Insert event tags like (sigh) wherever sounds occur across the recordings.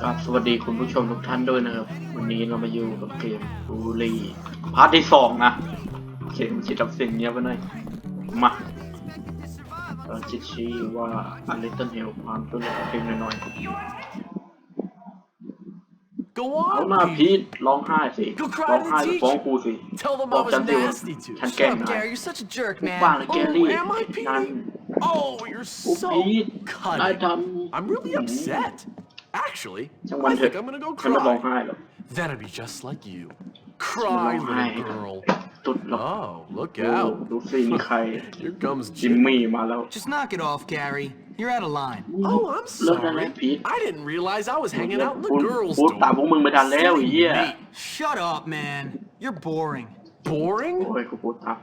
ครับสวัสดีคุณผู้ชมทุกท่านด้วยนะครับ วันนี้เรามาอยู่กับเกมบูรีพาร์ทที่สองนะเกมชิดดับเสียงเงียบไปหน่อยมาเราจะชี้ว่า A Little Help ความตัวเล็กเพียงน้อย Go ๆเอา on, หน้า Pete. พีทร้องไห้สิ Go cry ร้อง to ไห้ the ฟ้อง teacher. ครูสิ Tell them บอ I ก was ฉันสิว่า nasty to ฉัน you. แกล้ง Shut up, นาย Gary. You're such a jerk, ทุก man. บ้านเลยแกรี่ Oh, am I, นั่น Pete? Oh, you're ครู so พีทนาย cunning. ท I'm really upset. Actually, ำช่างมัน I เถอะ think I'm gonna go ฉันไม่ร้อง cry. ไห้หรอก Then I'd be just like you. ฉันไม่ร้ Cry, องไห้ little girl. ตุดหรอก Oh, look ดู out. (laughs) ดูสินี่ใคร Here comes จิม Jimmy. มี่มาแล้ว Just knock it off, Gary. You're out of line. Oh, I'm เลิกได้แล้ว sorry. พีท I didn't realize I was hanging out in พู the ด girls' พูดตามพวก dorm. มึงไม่ทันแล้วไอ้เหี้ย Silly me. Shut up, man. You're boring. Boring? โอ้ยกูพูดตาม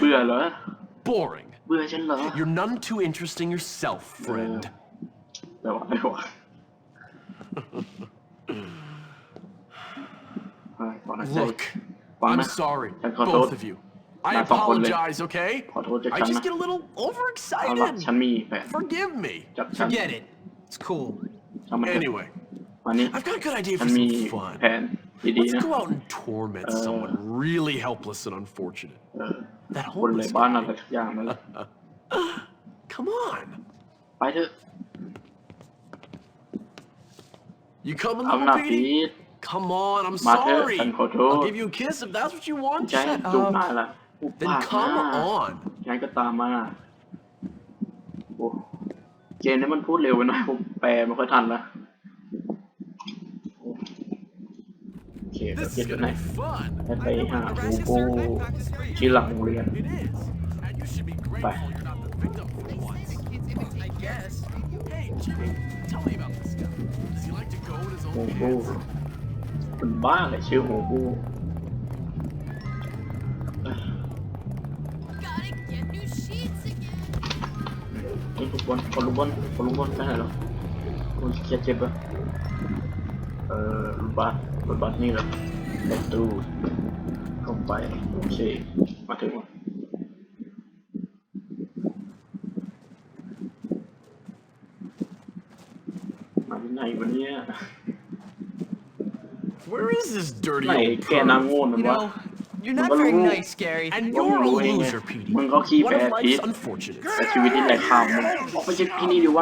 เบื่อ I'm เหรอ boring. เบื่อฉันเหรอ You're none too interesting yourself, friend. แต่ว่าไม่ว่า Look, ฟัง I'm นะ sorry,ฉันขอโทษ both of you. I Nah, fuck one, Lee. apologize, okay? ขอโทษจาก I ฉัน just นะ get a little เอาละฉัน overexcited. มีแผน Forgive me. จากฉัน Forget it. It's cool. ทำมันเถอะ Anyway, วันนี้ I've got a good idea ฉั for นมี some fun. แผนดี Let's ๆนะ go out and torment Uh. someone really helpless and unfortunate. เออ That คนใน homeless บ้านอะไร guy. สักอย่างนั่นแหละ (laughs) Come on. ไปเถอะ You coming, เอาหน้า little พี Petey? ท Come on, I'm มาเถอะ sorry. ฉันขอโทษ I'll give you a kiss if that's what you want. ใจ Shut จุกหน้า up. ละอุป Then ปากห come น้า on. งั้นก็ตามมาโอ้เกมนี้มันพูดเร็วไปหน่อยผมแปลไม่ค่อยทันละโอเคเดี๋ยว This เก็ is บไว้ gonna ไหน be fun. ให้ไปหาครูโก้ที่หลังโรงเรียน It is. And you should be grateful Bye. you're not the victim for once. I guess. โฮ own โก้ pace? คนบ้าเลยชื่อโฮโก้ Gotta get new sheets again. นี่ลูกบอลคนลูกบอลคนลูกบอลไปไหนหรอคนเครียดเจ็บปะเอ่อรถบัสรถบัสนี่เหรอประตูเข้าไปโอเคมาถึงแล้ว Where is this dirty old perv? You. Know, you're not very nice, Gary. And you're a loser, Petey. One of life's unfortunate. That's what we did like how. What was it, Petey? (laughs)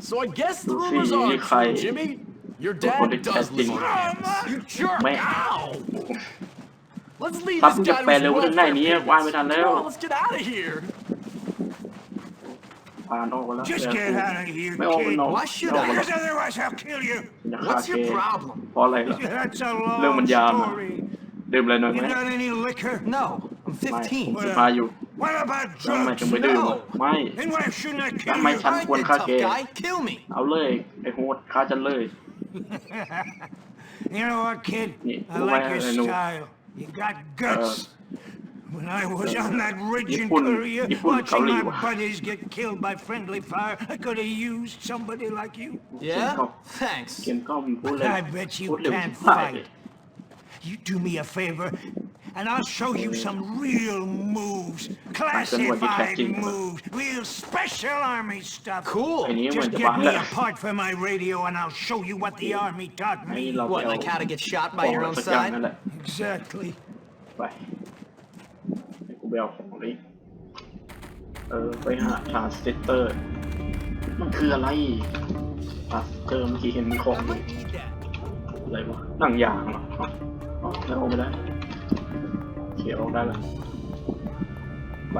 So I guess the rumors are true, Jimmy. Your dad does live on You jerk! Ow! Let's leave this guy with his welfare. Let's get out of here. ผ่านออกไปแล้ว Just get out of here, ไม่ออกไป kid. นอก Why should ไม่ออกไป I? หรอก Because otherwise I'll kill you. จะฆ่า What's เค your problem? เพ(laughs) ราะอะไรล่ะ That's a Lương long mình già mà. story. ดื่มอะไรหน่อยไห You ม got any liquor? No, I'm ไม่ผม 15. จะพาอยู่ What about ทำไมถึง drugs? ไม่ดื่ม No ไม่ Then why shouldn't I ทำไม kill ฉัน you? ควร Alright ฆ่า then, แก tough guy. Kill me. เอาเลยไอ้โหดฆ่าฉันเลย (laughs) You know what, kid? Yeah, I like your well, I know. style. You got guts. When I was on that ridge in Yapon- Korea, Yapon watching my Kaoli. buddies get killed by friendly fire, I could have used somebody like you. Yeah? Kim. Thanks. เกมก็มึงพูดเลย I bet you พูดเร็ว can't ที่ายเลย fight. You do me a favor, and I'll show you some real moves. Classified catching. moves. Real special army stuff. Cool. ไอ้นี้เหมือน Just จะ get บ้า me แล้ว a part for my radio, and I'll show you what the army taught ให้ me. เราไป What, เอา like how to get shot ข by อง your อะไร own สักอย่าง side? นั่นแหละ Exactly. ไปให้กูไปเอาของนี้เออ ไปหาทรานสเตอร์ มันคืออะไรทรานสเตอร์เมื่อกี้เห็นมีของอยู่อะไรวะหนังยางเหรออ๋อแล้วออกไม่ได้เขียวออกได้ล้วไป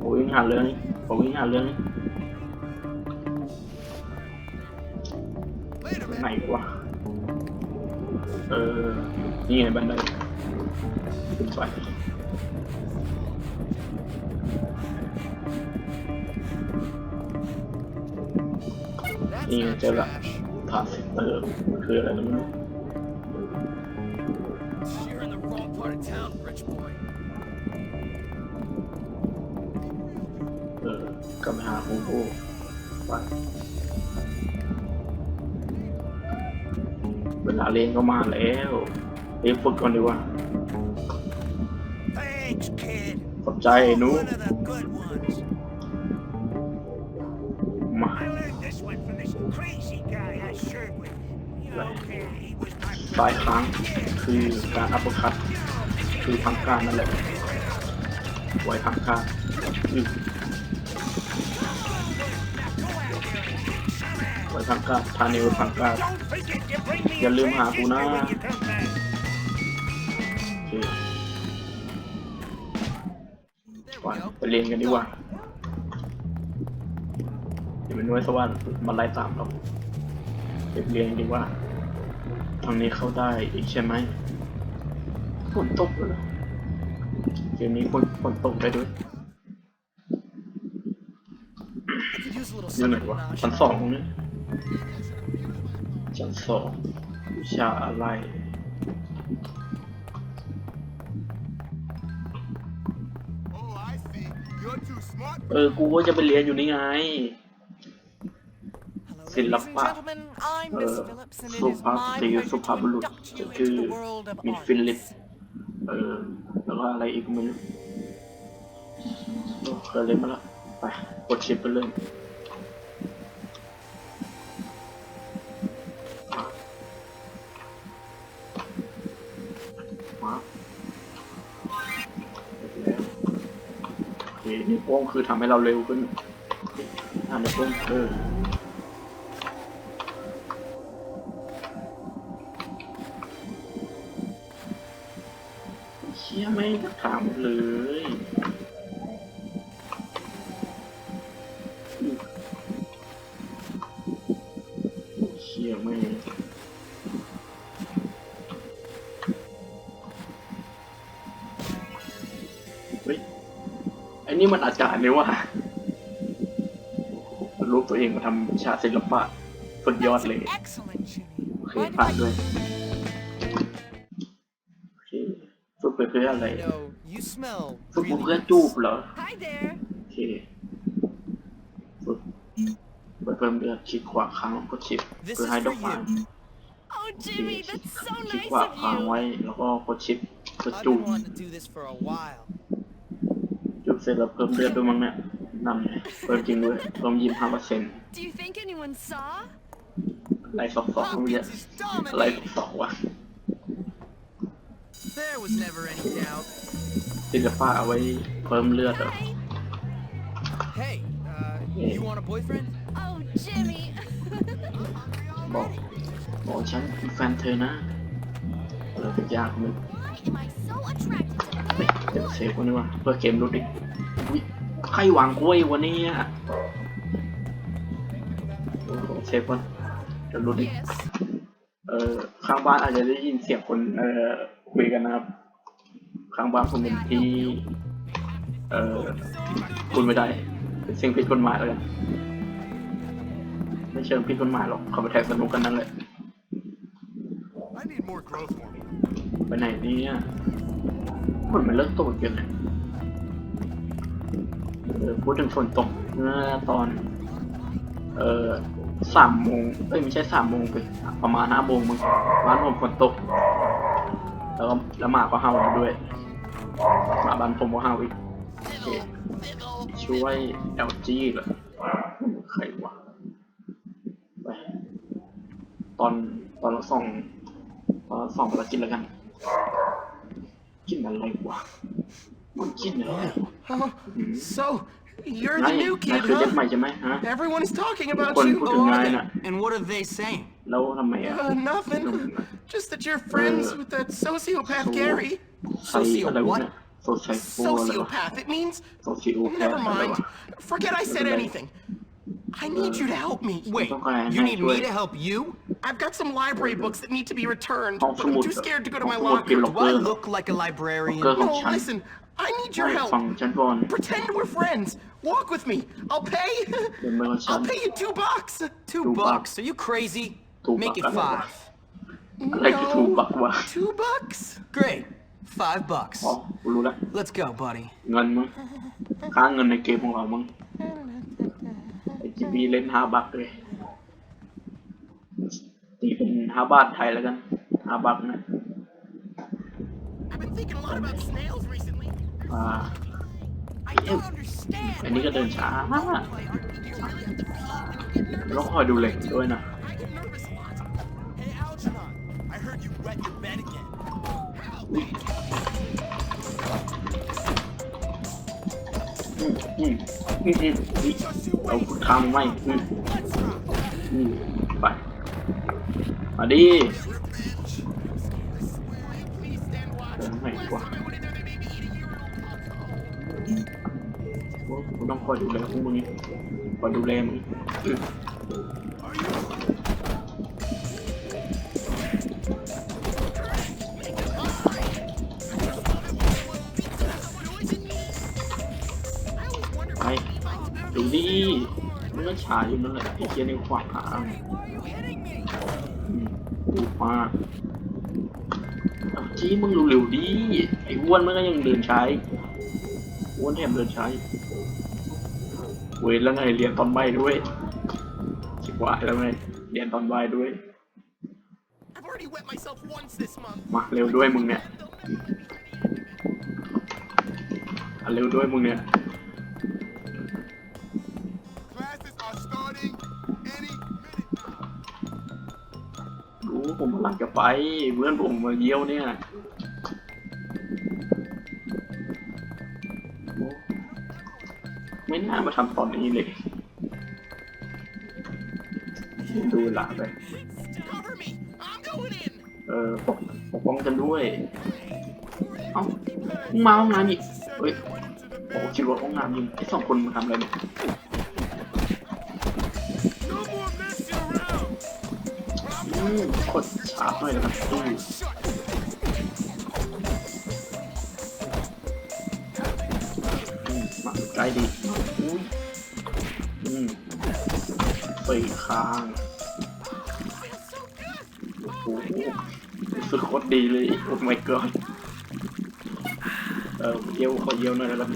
โอ้ยงหาเรื่องนี้ผมวิ่งหาเรื่องนี้ไหนวะเออ นี่ไงบันได ไปนี่ไงเจอละทรานสิสเตอร์มันคืออะไรนะไม่รู้ You're in the wrong part of town, rich boy. เออกลับไปหาคุณครูไปเวลาเรียนก็มาแล้วเรียนฝึกก่อนดีกว่า ขอบใจไอ้หนู One of the good ones. I learned this one from this crazy guy I served with. You know, okay, he was my ซ้ายค้างคือการอัปเปอร์คัตคือพังการนั่นแหละไว้พังการอืมไว้พังการทานิวพังการ Don't forget to bring me อย่า a ลืมหา drink กูนะ เรียนกันดีกว่าเดี๋ยวเป็นน้วยสวรรค์มาไล่ตามเราไปเรียนดีกว่าทางนี้เข้าได้อีกใช่ไหมฝนตกเลยเหรอเกมนี้ฝนฝนตกได้ด้วย Could use a little อยู่ไหนวะชั้นสองตรงนี้ชั้นสองวิชาอะไร เออ กูก็จะไปเรียนอยู่นี่ไง Hello, Xin ladies lặp and lại. gentlemen. I'm Ờ, Miss Phillips, and it số is pháp my thì pleasure số to pháp bút lục, induct you chứ into the world of มี art. ฟิลิปเออ แล้วก็อะไรอีกไม่รู้เออเคยเล่นมาแล้วไป กดชิปไปเลย วงคือทำให้เราเร็วขึ้นอ่านิ้วโป้งเออเชี่ยไม่ถามเลย มันอาจารย์เนี่ยว่ะรูปตัวเองมาทำวิชาศิลปะสุดยอดเลย Excellent, Jimmy. โอเค Mind if ผ่าน I- ด้วยโอเคฝึกไปเพื่ออะไร No, you smell ฝึก really เพื่อ nice. จูบเหรอ Hi there. โอเคฝึกไปเพิ่มเลือดคลิกขวาค้างกดชิป This เพื่อ is ให้ด for อกไม้ you. Oh, Jimmy, that's so คลิก nice ขวา of ค้าง you. ไว้แล้วก็กดชิปเพื่อ I've จูบ been wanting to do this for a while. จูบ เสร็จแล้วเพิ่มเลือดด้วยมั้งเนี่ยนั่นไงเพิ่มจริงด้วยเพิ่มยี่สิบห้าเปอร์เซ็นต์ Do you think anyone saw? ไล่สองสองเมื่อกี้ Hopkins is ไล่ส dominating. องสองว่ะ There was never any doubt. ศิลปะเอาไว้เพิ่มเลือดเหรอ Hi. Hey, uh, Hey. you want a boyfriend? Oh, Jimmy. บอกบอกฉันเป็นแฟนเธอนะอะไรสักอย่างหนึง Why am I so attracted to เฮ้ย bad เดี๋ยว boys? เซฟวันนี้ว่ะเพื่อเกมรุดดิอุ้ย ใครวางกล้วยวันนี้อะโอ้โหเซฟวันเดี๋ยวรุดดิ Yes. เออข้างบ้านอาจจะได้ยินเสียงคนเอ่อคุยกันนะครับ ข้างบ้านผมเป็นที่ เอ่อคุณไม่ได้เป็นสิ่งผิดกฎหมายแล้วกันไม่เชิงผิดกฎหมายหรอกเขาไปแทงสนุกกันนั่นแหละ I need more growth hormone. ไปไหนเนี่ยฝนมันเลิกตกอีกแล้ว เออพูดถึงฝนตกเมื่อตอน เออสามโมงเอ้ยไม่ใช่สามโมงไปประมาณห้าโมงมึงบ้านผมฝนตก แล้วก็แล้วหมาก็เห่ามาด้วยหมาบ้านผมก็เห่าอีกโอเคช่วย LG เหรอใครวะไปตอนตอนเราส่องตอนเราส่องภารกิจแล้วกันกินอะไรวะมันกินอะไร Oh, so you're นาย the new นาย kid, คือเด็กใหม่ huh? ใช่ไหมฮะ Everyone is talking about คน you. พูดถึง Oh, นาย are น่ะ they? And what are they saying? แล้วทำไมอ่ะ Uh, nothing. Just that you're friends with that sociopath So- Gary. ใส่อะไร Socio วะ what? เนี่ยโซไซโฟอะไรวะ Sociopath. It means. โซซิโอแพ Never อะไร mind. วะ Forget I said Okay. anything. I need you to help me. Wait, Okay, you nice need way. me to help you? I've got some library books that need to be returned,ห้อง but ส I'm มุด too scared to go to my ห้องสมุดเป็น locker. ล็อก Do เกอ I ร์ look like a librarian? Locker No, ของฉัน listen. I need your ฟัง help. ฉันก่อน Pretend we're friends. Walk with me. I'll pay. เดินมากับฉัน I'll pay you two bucks. Two Two bucks? Are you crazy? Two Make it bucks. five. อะไรคือถูกบักวะ Two bucks? Great. Five bucks. อ๋อกูรู้แล้ว Let's go, buddy. เงินมึงค่าเงินในเกมของเรามึงไอจีบีเล่นห้าบักเลยตีเป็นห้าบาทไทยแล้วกันห้าบักนะ I've been thinking a lot about snails recently. อ่า I don't understand. อันนี้ก็เดินช้า Play art. You really have to pee. ต้องคอยดูเหล็กด้วยนะ I get nervous a lot. Hey, Algernon, I heard you wet your bed again. อืมอืมอืมอืมอืมเอาทางไม่อืมอืมไปมาดิ อ้กูต้องคอยดูแลพวกมึงคอยดูแลมึงไปดูดิมันก็ฉายอยู่นั่นแหละไอ้เคียนี่ขวางทางอืมดูมาเอาจี้มึงเร็วๆดิไอ้อ้วนมันก็ยังเดินใช้อ้วนแถมเดินใช้ เวรแล้วไงเรียนตอนใบายด้วยชิบหายแล้วไงเรียนตอนใบายด้วย I've already wet myself once this month. มาเร็วด้วยมึงเนี่ยอะเร็วด้วยมึงเนี่ย Classes are starting any minute now. รู้ผมกำลังจะไปเพื่อนผมมาเยี่ยวเนี่ย น่ามาทำตอนนี้เลย ดูหลังไป Cover me. I'm going in. เออปกปกป้องกันด้วย เอ้ามึงมาห้องน้ำอีกเฮ้ยโอ้คิดว่าห้องน้ำยิงไอ้สองคนมาทำอะไรเนี่ยอืมกดชาร์จหน่อยนะครับ ไปค้างโอ้โหรู้สึกโคตรดีเลยโอ้ my god เออเยี่ยวขอเยี่ยวหน่อยแล้วกัน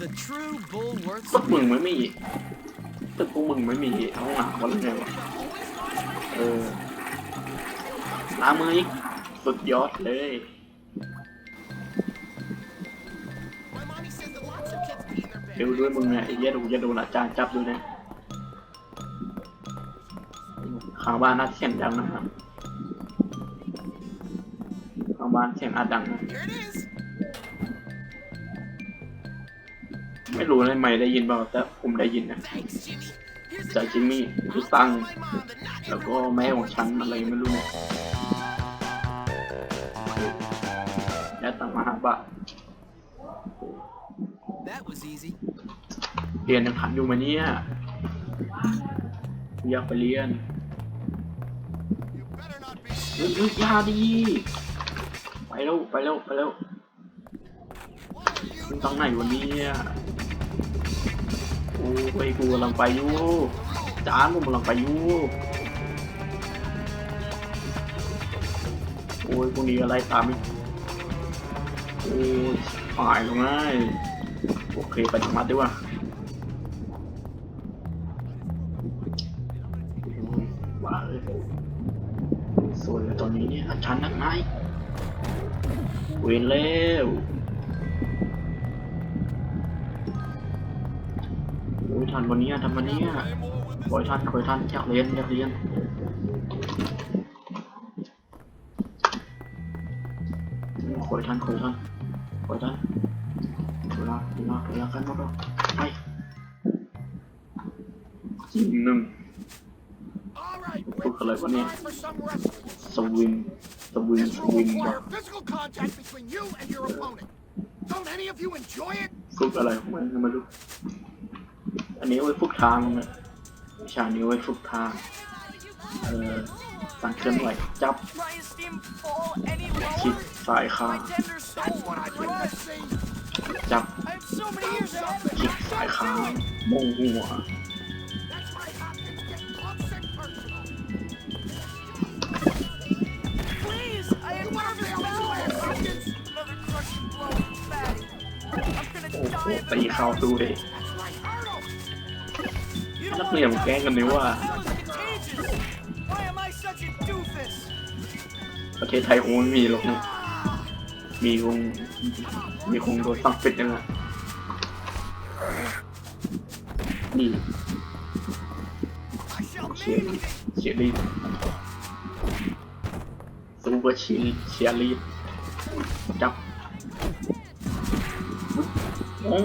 The true bulwarks ตึกมึงไม่มีตึกพวกมึงไม่มีห้องน้ำกันหรือไงวะเออล้างมืออีกสุดยอดเลย kids pee in their bed. เร็วด้วยมึงเนี่ยไอ้เหี้ยดูจะโดนอาจารย์จับด้วยนะข้างบ้านน่าเสียงดังนะครับข้างบ้านเสียงอาดังนะไม่รู้เลยไม่ได้ยินเปล่าแต่ผมได้ยินนะจากจิมมี่ทุตังแล้วก็แม่ของฉันอะไรไม่รู้เนี่ยแล้วตังมาหาบะ That was easy. เรียนยังขันอยู่ไหมาเนี่ยอยากไปเรียน You better not be. เฮ้ยยอยาดีไปแล้วไปแล้วไปแล้วมึงตั้งไหนวันนี้โอ้ยกูกำลังไปอยู่จานกูกำลังไปอยู่โอ้ยพวกนี้อะไรตามอีกโอ้ยหายลงง่ายโอ เคไปทำมัดดีกว่าว้าเลยสวยเลยตอนนี้เนี่ยอาจารย์นักไหมเวนแล้วโอ้ยทันวันนี้ทันวันนี้ขอให้ทันขอให้ทันอยากเรียนอยากเรียนขอให้ทันขอให้ทันขอให้ทันเวลาเวลาเวลากัน หมดแล้วไปจีหนึ่ง All right, Put the light on time here. for some wrestling. สวิงสวิง This ส will วิง require physical contact between you and your opponent. Don't any of you enjoy it? ฝึกอะไรของมันก็ไม่รู้อันนี้ไว้ฝึกทางนะวิชานี้ไว้ฝึกทาง เอ่อสั่งเคลื่อนไหวจับ Try and steam fall any คลิก lower? สายข้าง My tender's so That's what I'd like to crushed. see. จับ ไปข้างมหัวโอ้โหตีเข้าด้วยนักเรียนแกล้งกันนี่ว่า ประเทศไทยคงไม่มีหรอกมีคงมีคงโดนสั่งปิดยังไง นี่ I shall เชียร์ mangle เชียร์ลีดซูเปอร์เชียร์เชียร์ลีดจับโอ้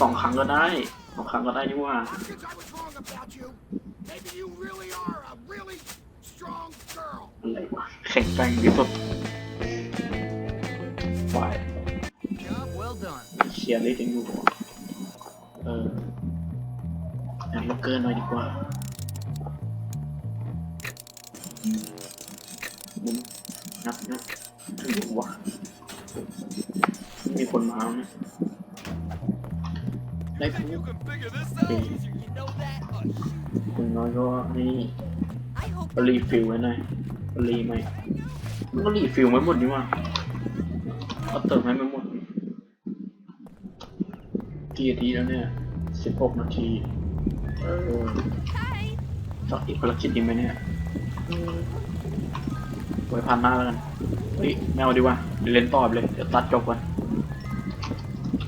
สองครั้งก็ได้สองครั้งก็ได้นี่ว่า Hopkins, I was wrong about you. Maybe you really are a really strong girl. อะไรวะแข็งแกร่งที่สุดฝ่าย Job well done. เชียร์ลีดยังอยู่เออ แอนล็อกเกอร์หน่อยดีกว่าอืมนับนับถึงวะมีคนมาไหมได้พู You can figure this เอ out. อ You know that? คุณน้อยก็นี่ I hope ก็รีฟิลไว้หน่อยก็รีไหมมันก็รีฟิลไว้หมดนี่ว่าเอาเติมให้ไม่หมดกี่นาทีแล้วเนี่ยสิบหกนาที เออ Hey, สักอีกภารกิจดีไหมเนี่ยไว้พันหน้าแล้วกันเฮ้ยไม่เอาดีกว่าเล่นต่อไปเลย เดี๋ยวตัดจบก่อน